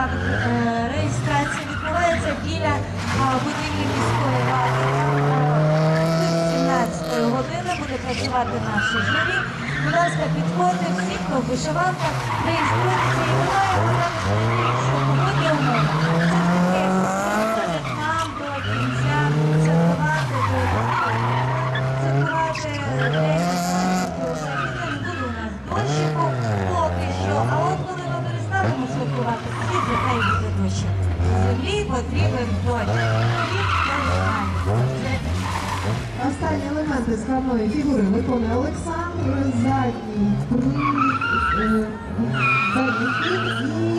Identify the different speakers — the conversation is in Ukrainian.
Speaker 1: Е, реєстрація відбувається біля будівлі міської ради. години буде працювати наше журі. Будь ласка, підходьте всі, хто в вишиванках, реєструйтеся і таке, нам до кінця святкувати, святкувати буде у нас дощику поки що, а коли ми перестанемо святкувати, тоді нехай буде дощик. Землі потрібен дощ.
Speaker 2: Елементи складної фігури виконує Олександр, задній е, задній і